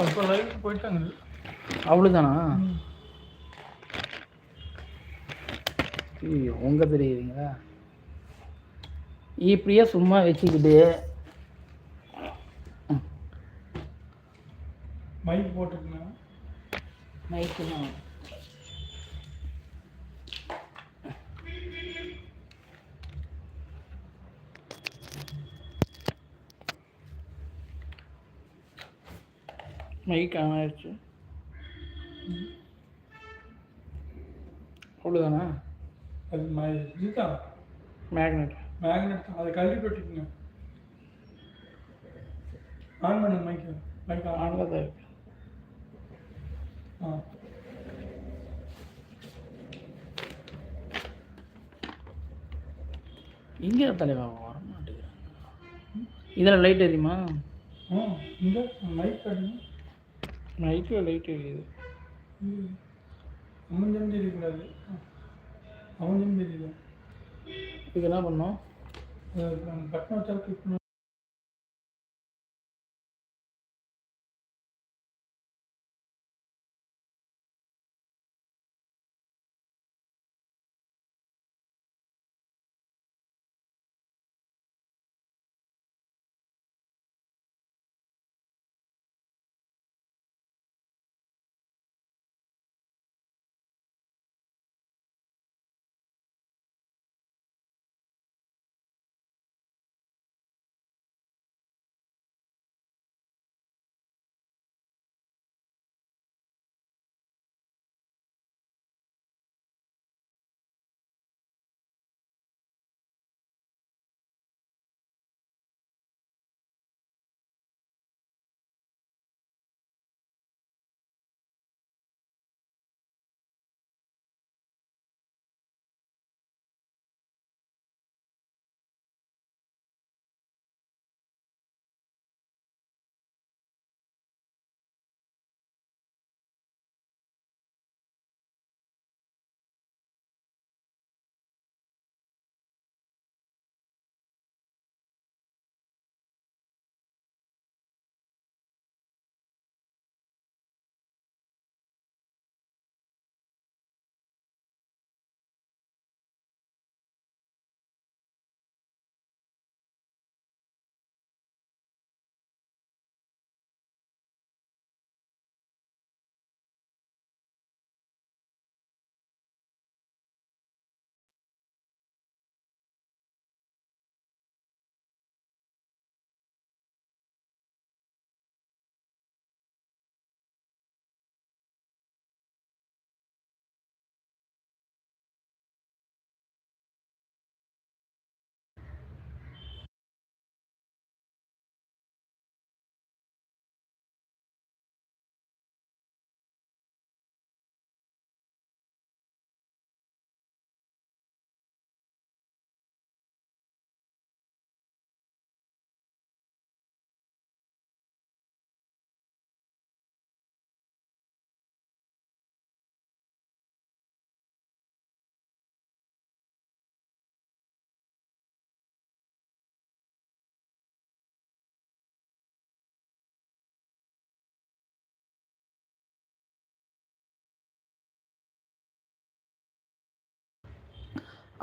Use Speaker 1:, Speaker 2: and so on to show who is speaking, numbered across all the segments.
Speaker 1: அவ்வளோதான் இப்போ போயிட்டாங்க.
Speaker 2: அவ்வளோதானா ஐயோ உங்க தெரியுதுங்களா இப்படியே சும்மா வச்சுக்கிட்டு.
Speaker 1: மைக் போட்டுருக்கேன்
Speaker 2: நைட்டு தான் மைக் ஆன் ஆயிடுச்சு அவ்வளோதானா
Speaker 1: அது மை இதுதான்.
Speaker 2: மேக்னெட்
Speaker 1: மேக்னெட் அதை கல்வி போட்டுக்குங்க. ஆன் பண்ணுங்க மைக்கு மைக் ஆன்
Speaker 2: தான் இருக்கு
Speaker 1: ஆ.
Speaker 2: இங்கே தலைவா வர மாட்டேங்கிறாங்க இதில் லைட் எரியுமா?
Speaker 1: ஆ இந்த மைக் காட்டுங்க
Speaker 2: நைட்டில் லைட் எரியுது.
Speaker 1: அமஞ்சம் தெரியக்கூடாது அமஞ்சம் தெரியல
Speaker 2: என்ன பண்ணோம்
Speaker 1: பட்டன் வச்சா கிளிக்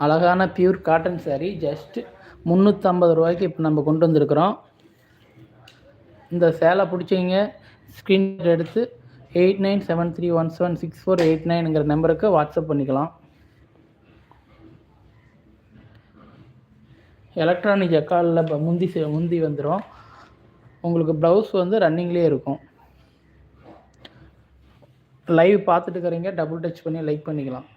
Speaker 2: அழகான பியூர் காட்டன் saree ஜஸ்ட் முந்நூற்றம்பது ரூபாய்க்கு இப்போ நம்ம கொண்டு வந்திருக்கிறோம். இந்த சேலை பிடிச்சவங்க ஸ்க்ரீன் எடுத்து eight nine seven three one seven six four eight நைனுங்கிற நம்பருக்கு வாட்ஸ்அப் பண்ணிக்கலாம். எலக்ட்ரானிக் இப்போ முந்தி முந்தி வந்துடும் உங்களுக்கு ப்ளவுஸ் வந்து ரன்னிங்லேயே இருக்கும். லைவ் பார்த்துட்டு இருக்கிறீங்க டபுள் டச் பண்ணி லைக் பண்ணிக்கலாம்.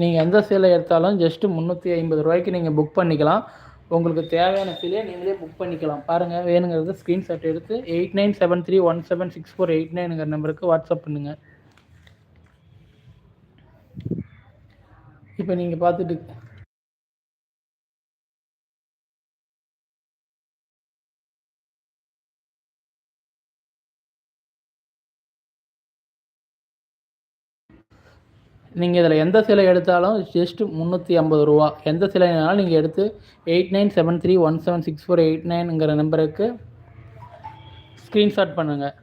Speaker 2: நீங்கள் எந்த சேலை எடுத்தாலும் ஜஸ்ட்டு முந்நூற்றி ஐம்பது ரூபாய்க்கு நீங்கள் புக் பண்ணிக்கலாம். உங்களுக்கு தேவையான சிலையை நீங்களே புக் பண்ணிக்கலாம். பாருங்கள் வேணுங்கிறது ஸ்க்ரீன்ஷாட் எடுத்து eight nine seven three one seven six four eight நைனுங்கிற நம்பருக்கு வாட்ஸ்அப் பண்ணுங்கள் இப்போ நீங்கள் பார்த்துட்டு நீங்கள் இதில் எந்த சிலை எடுத்தாலும் ஜஸ்ட் முந்நூற்றி ஐம்பது ரூபா. எந்த சிலைனாலும் நீங்கள் எடுத்து eight nine seven three one seven six four eight நைனுங்கிற நம்பருக்கு ஸ்க்ரீன்ஷாட் பண்ணுங்கள்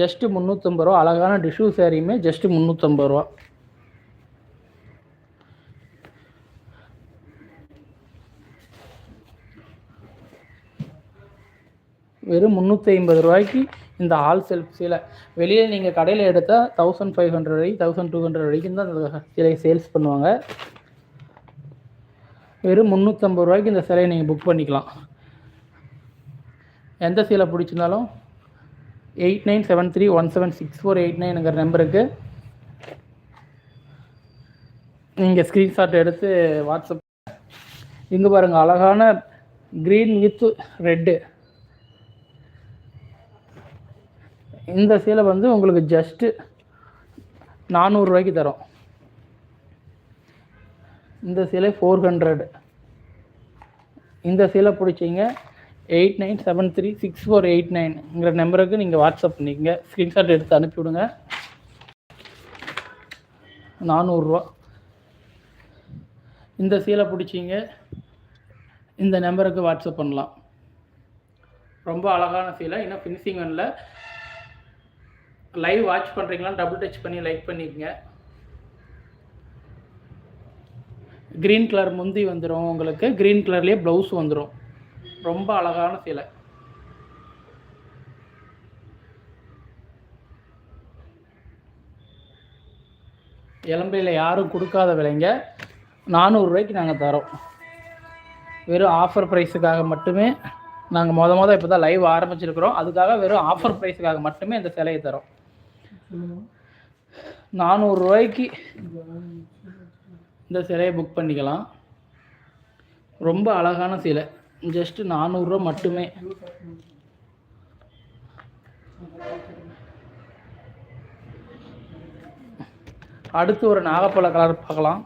Speaker 2: ஜஸ்ட்டு முந்நூற்றம்பது ரூபா. அழகான டிஷ்யூ சேரீயுமே ஜஸ்ட்டு முந்நூற்றம்பது ரூபா. வெறும் முந்நூற்றி ஐம்பது ரூபாய்க்கு இந்த ஆல் செல்ஃப் சிலை வெளியில் நீங்கள் கடையில் எடுத்தால் தௌசண்ட் ஃபைவ் ஹண்ட்ரட் வரைக்கும் தௌசண்ட் டூ ஹண்ட்ரட் வரைக்கும் தான் அந்த சிலையை சேல்ஸ் பண்ணுவாங்க. வெறும் முந்நூற்றம்பது ரூபாய்க்கு இந்த சிலையை நீங்கள் புக் பண்ணிக்கலாம். எந்த சீலை பிடிச்சிருந்தாலும் eight nine seven three one seven six four eight நைனுங்கிற நம்பருக்கு நீங்கள் ஸ்க்ரீன்ஷாட் எடுத்து வாட்ஸ்அப் இங்கே பாருங்கள் அழகான க்ரீன் வித் ரெட்டு இந்த சேலை வந்து உங்களுக்கு ஜஸ்ட்டு நானூறுரூவாய்க்கு தரோம். இந்த சேலை ஃபோர் ஹண்ட்ரடு இந்த சேலை பிடிச்சிங்க eight nine seven three six four eight நைன்ங்கிற நம்பருக்கு நீங்கள் வாட்ஸ்அப் பண்ணிக்கங்க. ஸ்க்ரீன்ஷாட் எடுத்து அனுப்பிவிடுங்க நானூறுரூவா. இந்த சீலை பிடிச்சிங்க இந்த நம்பருக்கு வாட்ஸ்அப் பண்ணலாம். ரொம்ப அழகான சீலை. இன்னும் ஃபினிஷிங் வரல லைவ் வாட்ச் பண்ணுறீங்களா டபுள் டச் பண்ணி லைக் பண்ணிக்கங்க. க்ரீன் கலர் முந்தி வந்துடும் உங்களுக்கு. க்ரீன் கலர்லேயே ப்ளவுஸ் வந்துடும் ரொம்ப அழகான சேலை. இளம்பையில் யாரும் கொடுக்காத விலைங்க. நானூறுரூவாய்க்கு நாங்கள் தரோம். வெறும் ஆஃபர் ப்ரைஸுக்காக மட்டுமே நாங்கள் மொத மொதல் இப்போ தான் லைவ் ஆரம்பிச்சிருக்கிறோம். அதுக்காக வெறும் ஆஃபர் ப்ரைஸுக்காக மட்டுமே இந்த சிலையை தரோம். நானூறுரூவாய்க்கு இந்த சிலையை புக் பண்ணிக்கலாம். ரொம்ப அழகான சிலை. ஜஸ்ட்டு நானூறுரூவா மட்டுமே. அடுத்து ஒரு நாகப்பழ கலர் பார்க்கலாம்.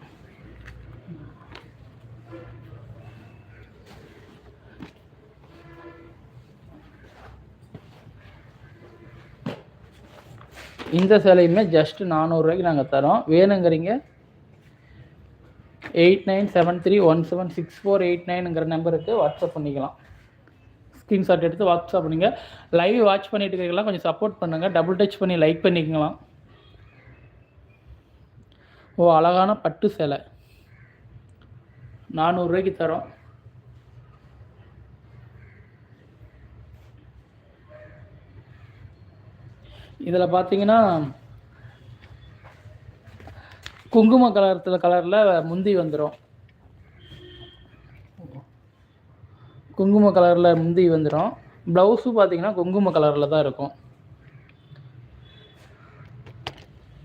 Speaker 2: இந்த சேலையுமே ஜஸ்ட் நானூறுரூவாய்க்கு நாங்கள் தரோம். வேணுங்கிறீங்க? Eight nine seven three one seven six four eight நைனுங்கிற நம்பருக்கு வாட்ஸ்அப் பண்ணிக்கலாம். ஸ்க்ரீன்ஷாட் எடுத்து வாட்ஸ்அப் பண்ணுங்க. லைவ் வாட்ச் பண்ணிட்டு இருக்கீங்களா கொஞ்சம் சப்போர்ட் பண்ணுங்கள் டபுள் டச் பண்ணி லைக் பண்ணிக்கலாம் ஓ அழகான பட்டு சேலை. நானூறுரூவாய்க்கு தரோம். இதில் பார்த்தீங்கன்னா குங்கும கலரத்தில் கலரில் முந்தி வந்துடும் குங்கும கலரில் முந்தி வந்துடும் ப்ளவுஸும் பார்த்தீங்கன்னா குங்கும கலரில் தான் இருக்கும்.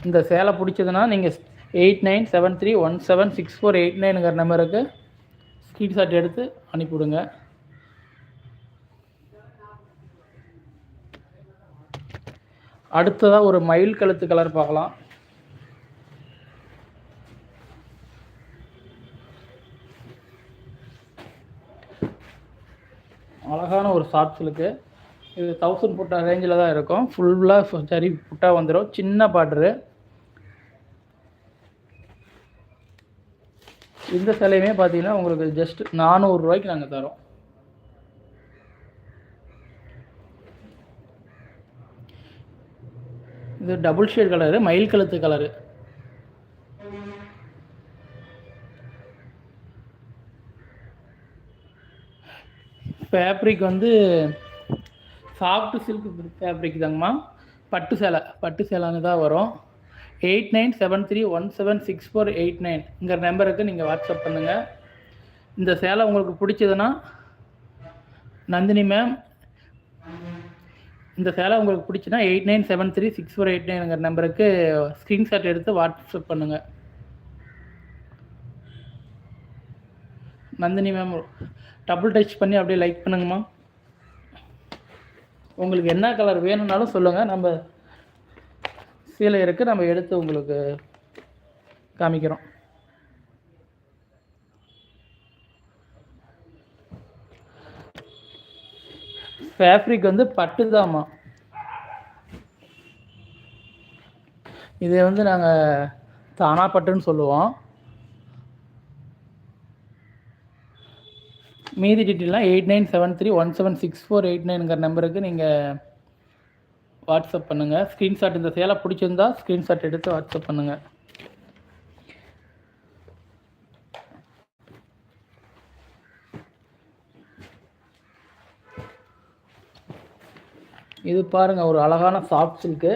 Speaker 2: இந்த சேலை பிடிச்சதுன்னா நீங்கள் eight nine seven three one seven six four eight நைனுங்கிற நம்பருக்கு ஸ்க்ரீன்ஷாட் எடுத்து அனுப்பிவிடுங்க. அடுத்ததாக ஒரு மயில் கழுத்து கலர் பார்க்கலாம். அழகான ஒரு சாட்ஸுக்கு இது தௌசண்ட் புட்டா ரேஞ்சில் தான் இருக்கும். ஃபுல்லாக சரி புட்டா வந்துடும் சின்ன பாட்ரு இந்த சிலையுமே பார்த்தீங்கன்னா உங்களுக்கு ஜஸ்ட் நானூறுரூவாய்க்கு நாங்கள் தரோம். இது டபுள் ஷேட் கலரு மயில் கழுத்து கலரு ஃபேப்ரிக் வந்து சாஃப்ட் சில்க் ஃபேப்ரிக் தாங்கம்மா. பட்டு சேலை பட்டு சேலைன்னு தான் வரும். Eight nine seven three one seven six four eight நைன்ங்கிற நம்பருக்கு நீங்கள் வாட்ஸ்அப் பண்ணுங்கள் இந்த சேலை உங்களுக்கு பிடிச்சதுன்னா நந்தினி மேம் இந்த சேலை உங்களுக்கு பிடிச்சுன்னா eight nine seven three six four eight நைனுங்கிற நம்பருக்கு ஸ்க்ரீன்ஷாட் எடுத்து வாட்ஸ்அப் பண்ணுங்கள் நந்தினி மேம் டபுள் டச் பண்ணி அப்படியே லைக் பண்ணுங்கம்மா. உங்களுக்கு என்ன கலர் வேணும்னாலும் சொல்லுங்கள் நம்ம சீலை இருக்குது நம்ம எடுத்து உங்களுக்கு காமிக்கிறோம். ஃபேப்ரிக் வந்து பட்டு தாம்மா இதை வந்து நாங்கள் தானா பட்டுன்னு சொல்லுவோம். மீதி டீட்டெயிலாம் eight nine seven three one seven six four eight நைனுங்கிற நம்பருக்கு நீங்கள் வாட்ஸ்அப் பண்ணுங்கள் ஸ்க்ரீன்ஷாட் இந்த சேலை பிடிச்சிருந்தா ஸ்க்ரீன்ஷாட் எடுத்து வாட்ஸ்அப் பண்ணுங்கள் இது பாருங்க ஒரு அழகான சாஃப்ட் சில்க்கு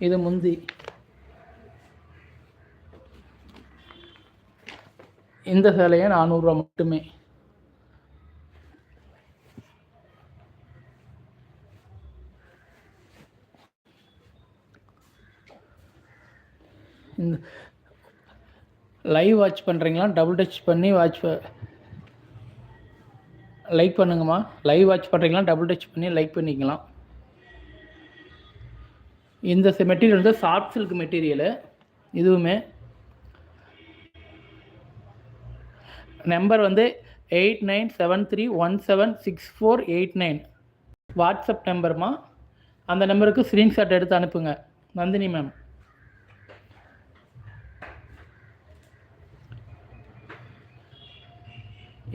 Speaker 2: இது முந்தி. இந்த சேலையை நானூறுரூவா மட்டுமே. இந்த லைவ் வாட்ச் பண்ணுறீங்களா டபுள் டச் பண்ணி வாட்ச் லைக் பண்ணுங்கம்மா. லைவ் வாட்ச் பண்ணுறீங்களா டபுள் டச் பண்ணி லைக் பண்ணிக்கலாம். இந்த மெட்டீரியல் வந்து சாஃப்ட் சில்க் மெட்டீரியலு இதுவுமே நம்பர் வந்து eight nine seven three one seven six four eight nine WhatsApp நம்பர்மா அந்த நம்பருக்கு ஸ்க்ரீன்ஷாட் எடுத்து அனுப்புங்க. நந்தினி மேம்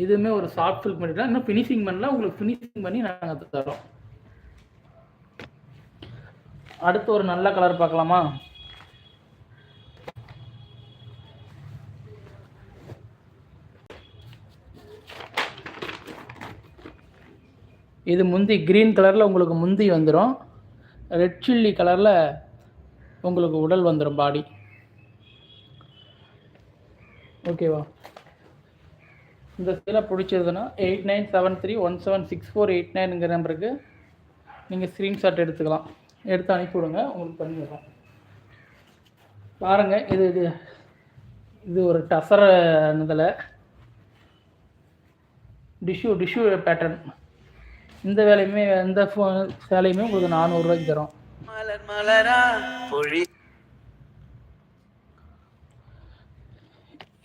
Speaker 2: இதுவுமே ஒரு சாஃப்ட் ஃபில் பண்ணிடலாம் இன்னும் ஃபினிஷிங் பண்ணலாம் உங்களுக்கு ஃபினிஷிங் பண்ணி நாங்கள் தரோம். அடுத்து ஒரு நல்ல கலர் பார்க்கலாமா? இது முந்தி க்ரீன் கலரில் உங்களுக்கு முந்தி வந்துடும் ரெட் சில்லி கலரில் உங்களுக்கு உடல் வந்துடும் பாடி ஓகேவா இந்த சீலை பிடிச்சதுன்னா eight nine seven three one seven six four eight நைனுங்கிற நம்பருக்கு நீங்கள் ஸ்க்ரீன்ஷாட் எடுத்துக்கலாம். எடுத்து அனுப்பிவிடுங்க உங்களுக்கு பண்ணிடுறோம். பாருங்கள் இது இது இது ஒரு டசர இதில். டிஷ்யூ டிஷ்யூ பேட்டர்ன் இந்த வேலையுமே இந்த ஃபோ சேலையுமே உங்களுக்கு நானூறுரூவாய்க்கு தரும்.
Speaker 3: மலர் மலரா பொழி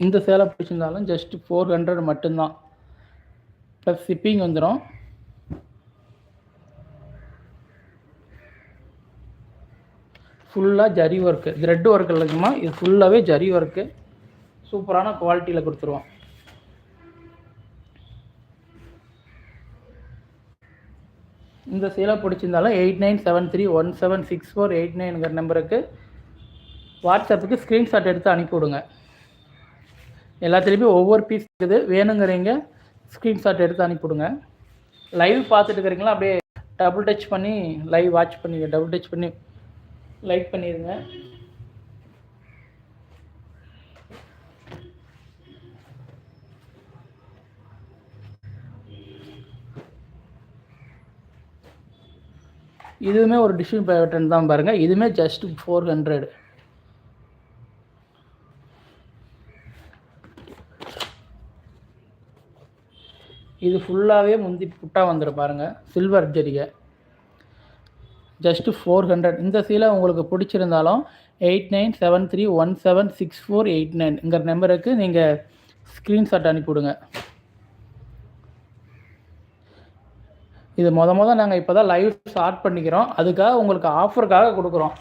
Speaker 2: இந்த சேலை பிடிச்சிருந்தாலும் ஜஸ்ட் ஃபோர் ஹண்ட்ரட் மட்டும்தான். ப்ளஸ் ஷிப்பிங் வந்துடும் ஃபுல்லாக ஜரி ஒர்க்கு த்ரெட் ஒர்க் இல்லைங்கம்மா இது ஃபுல்லாகவே ஜரி ஒர்க்கு சூப்பரான குவாலிட்டியில் கொடுத்துருவோம். இந்த சேலை பிடிச்சிருந்தாலும் eight nine seven three one seven six four eight நைனுங்கிற நம்பருக்கு வாட்ஸ்அப்புக்கு ஸ்க்ரீன்ஷாட் எடுத்து அனுப்பிவிடுங்க. எல்லாத்துலேயுமே ஒவ்வொரு பீஸ் இருக்குது. வேணுங்கிறீங்க ஸ்க்ரீன்ஷாட் எடுத்து அனுப்பிவிடுங்க. லைவ் பார்த்துட்டு இருக்கிறீங்களா அப்படியே டபுள் டச் பண்ணி லைவ் வாட்ச் பண்ணிங்க டபுள் டச் பண்ணி லைக் பண்ணிடுங்க. இதுவுமே ஒரு டிஷ்யூ பேட்டர்ன் தான் பாருங்கள் இதுவுமே ஜஸ்ட் ஃபோர் ஹண்ட்ரட் இது ஃபுல்லாகவே முந்தி புட்டா வந்துடும் பாருங்கள் சில்வர் ஜரிகை. ஜஸ்ட்டு ஃபோர் ஹண்ட்ரட் இந்த சீலை உங்களுக்கு பிடிச்சிருந்தாலும் eight nine seven three one seven six four eight நைன்ங்கிற நம்பருக்கு நீங்கள் ஸ்க்ரீன்ஷாட் அனுப்பிவிடுங்க இது மொத மொத நாங்கள் இப்போ தான் லைவ் ஸ்டார்ட் பண்ணிக்கிறோம். அதுக்காக உங்களுக்கு ஆஃபருக்காக கொடுக்குறோம்.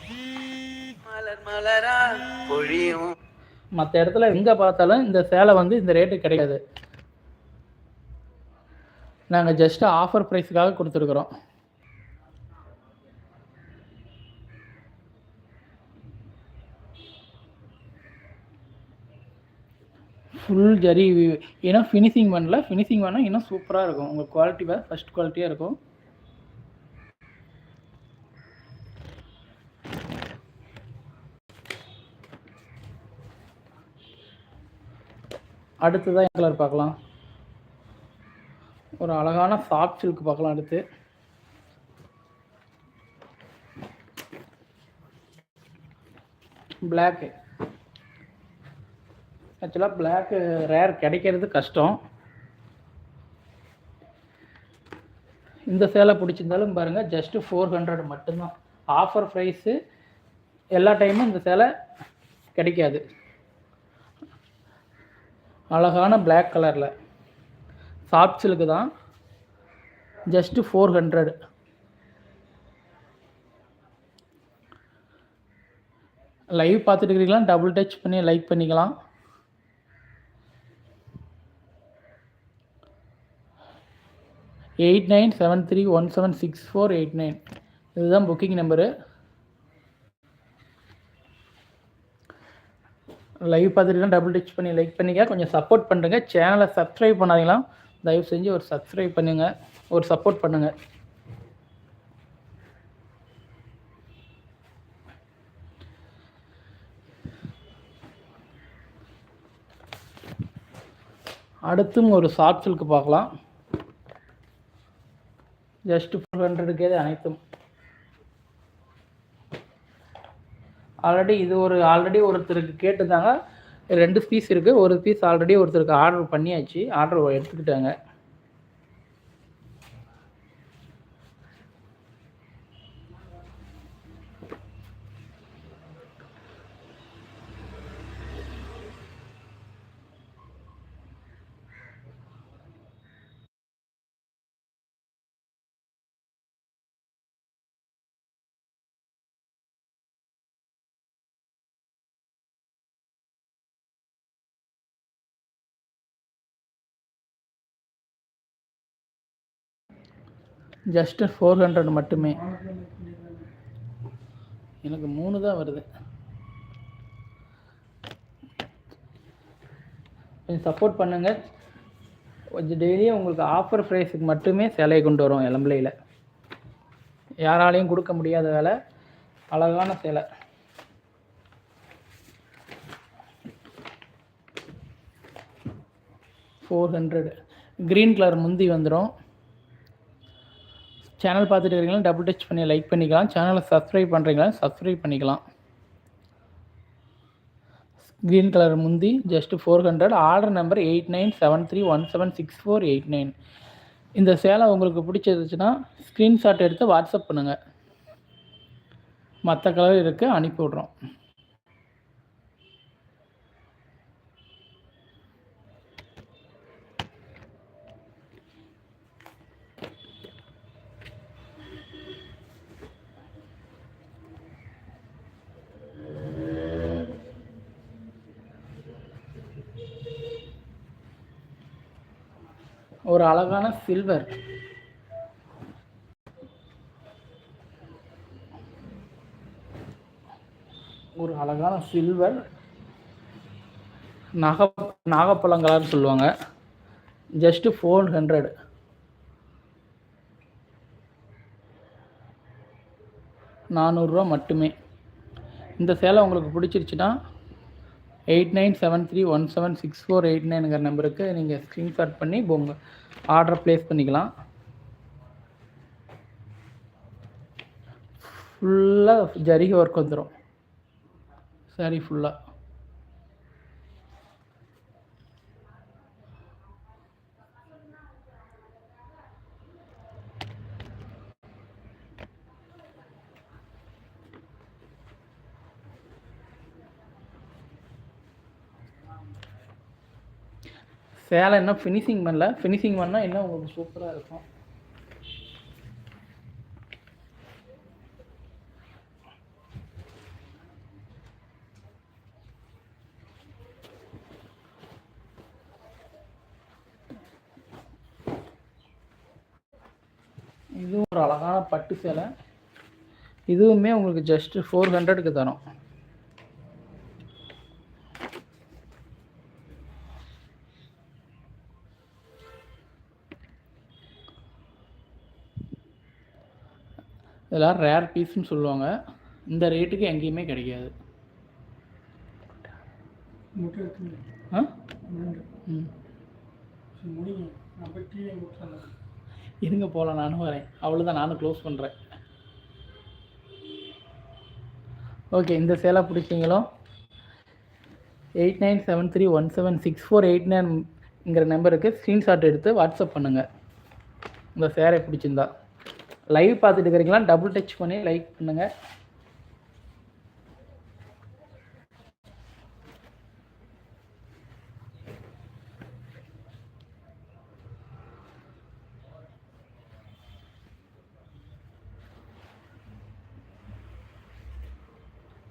Speaker 2: மற்ற இடத்துல எங்கே பார்த்தாலும் இந்த சேலை வந்து இந்த ரேட்டு கிடைக்காது. நாங்கள் ஜஸ்ட் ஆஃபர் ப்ரைஸுக்காக கொடுத்துருக்குறோம். ஃபுல் ஜரி ஏன்னா ஃபினிஷிங் பண்ணல. ஃபினிஷிங் பண்ணால் இன்னும் சூப்பராக இருக்கும். உங்கள் குவாலிட்டி வேறு ஃபஸ்ட் குவாலிட்டியாக இருக்கும். அடுத்ததான் கலர் பார்க்கலாம். ஒரு அழகான சாஃப்ட் சில்க் பார்க்கலாம் அடுத்து. பிளாக்கு ஆக்சுவலாக பிளாக்கு ரேர் கிடைக்கிறது கஷ்டம். இந்த சேலை பிடிச்சிருந்தாலும் பாருங்கள் ஜஸ்ட்டு ஃபோர் ஹண்ட்ரட் மட்டும்தான். ஆஃபர் ப்ரைஸு எல்லா டைமும் இந்த சேலை கிடைக்காது. அழகான பிளாக் கலரில் சாஃப்ட் சில்க்கு தான். ஜஸ்ட்டு ஃபோர் ஹண்ட்ரட் லைவ் பார்த்துட்டு இருக்கிறீங்களா டபுள் டச் பண்ணி லைக் பண்ணிக்கலாம். Eight nine seven three one seven six four eight nine இதுதான் புக்கிங் நம்பரு லைவ் பார்த்துட்டுலாம் டபுள் டச் பண்ணி லைக் பண்ணிக்க. கொஞ்சம் சப்போர்ட் பண்ணுங்க. சேனலை சப்ஸ்கிரைப் பண்ணாதீங்களா? தயவு செஞ்சு ஒரு சப்ஸ்கிரைப் பண்ணுங்கள் ஒரு சப்போர்ட் பண்ணுங்கள் அடுத்தும் ஒரு ஷார்ட் சில்க் பார்க்கலாம். ஜஸ்ட் ஃபோர் ஹண்ட்ரடுக்கே அனைத்தும். ஆல்ரெடி இது ஒரு ஆல்ரெடி ஒருத்தருக்கு கேட்டிருந்தாங்க. ரெண்டு பீஸ் இருக்குது ஒரு பீஸ் ஆல்ரெடி ஒருத்தருக்கு ஆர்டர் பண்ணியாச்சு. ஆர்டர் எடுத்துக்கிட்டாங்க. ஜஸ்ட் ஃபோர் ஹண்ட்ரட் மட்டுமே. எனக்கு மூணு தான் வருது. கொஞ்சம் சப்போர்ட் பண்ணுங்கள் கொஞ்சம் டெய்லியும் உங்களுக்கு ஆஃபர் ப்ரைஸுக்கு மட்டுமே சேலையை கொண்டு வரும் இளம்பிள்ளையில் யாராலையும் கொடுக்க முடியாத வேலை. அழகான சேலை. ஃபோர் ஹண்ட்ரட் க்ரீன் கலர் முந்தி வந்துடும் சேனல் பார்த்துட்டு இருக்கீங்களா டபுள் டச் பண்ணி லைக் பண்ணிக்கலாம். சேனலை சப்ஸ்கிரைப் பண்ணுறீங்களா சப்ஸ்கிரைப் பண்ணிக்கலாம். க்ரீன் கலர் முந்தி just four hundred order number eight nine seven three one seven six four eight nine இந்த சேலை உங்களுக்கு பிடிச்சிருந்துச்சுன்னா ஸ்க்ரீன்ஷாட் எடுத்து வாட்ஸ்அப் பண்ணுங்கள் மற்ற கலர் இருக்குது அனுப்பி விட்றோம். ஒரு அழகான சில்வர் ஒரு அழகான சில்வர் நாக நாகப்பழம் சொல்லுவாங்க. ஜஸ்ட்டு ஃபோர் ஹண்ட்ரட் நானூறுரூவா மட்டுமே. இந்த சேலை உங்களுக்கு பிடிச்சிருச்சுன்னா eight nine seven three one seven six four eight நைனுங்கிற நம்பருக்கு நீங்கள் ஸ்க்ரீன்ஷாட் பண்ணி உங்கள் ஆர்டர் ப்ளேஸ் பண்ணிக்கலாம். ஃபுல்லாக ஜரிகை ஒர்க் வந்துடும் சரி ஃபுல்லாக சேலை இன்னும் ஃபினிஷிங் பண்ணல. ஃபினிஷிங் பண்ணால் இன்னும் உங்களுக்கு சூப்பராக இருக்கும்? இது ஒரு அழகான பட்டு சேலை. இதுவுமே உங்களுக்கு ஜஸ்ட்டு ஃபோர் ஹண்ட்ரடுக்கு தரும். இதெல்லாம் ரேர் பீஸ்னு சொல்லுவாங்க. இந்த ரேட்டுக்கு எங்கேயுமே கிடைக்காது. இருங்க போகலாம் நானும் வரேன் அவ்வளோதான் நானும் க்ளோஸ் பண்ணுறேன் ஓகே இந்த சேலை பிடிச்சிங்களோ eight nine seven three one seven six four eight நைன்ங்கிற நம்பருக்கு ஸ்க்ரீன்ஷாட் எடுத்து வாட்ஸ்அப் பண்ணுங்கள் இந்த சேரை பிடிச்சிருந்தா லைவ் பார்த்துட்டு இருக்கிறீங்களா டபுள் டச் பண்ணி லைக் பண்ணுங்கள்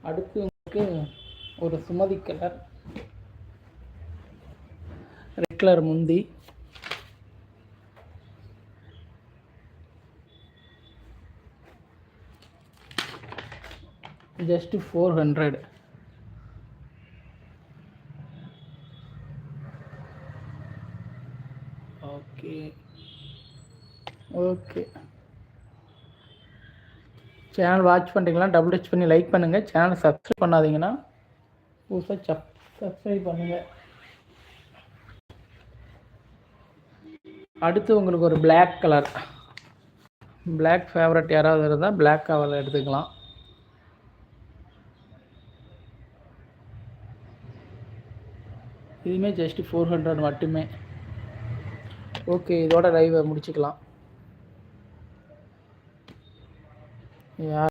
Speaker 2: அடுத்து உங்களுக்கு ஒரு சுமதி கலர் ரெட் கலர் முந்தி. Just four hundred okay okay channel watch பண்ணுறீங்களா டபுள் டச் பண்ணி லைக் பண்ணுங்கள் சேனலை சப்ஸ்கிரைப் பண்ணாதீங்கன்னா புதுசாக சப் சப்ஸ்கிரைப் பண்ணுங்கள் அடுத்து உங்களுக்கு ஒரு Black கலர் Black ஃபேவரட் யாராவது இருந்தால் Black கலர் எடுத்துக்கலாம். இதுவுமே ஜஸ்ட் ஃபோர் ஹண்ட்ரட் மட்டுமே. ஓகே இதோட லைவை முடிச்சுக்கலாம். யார்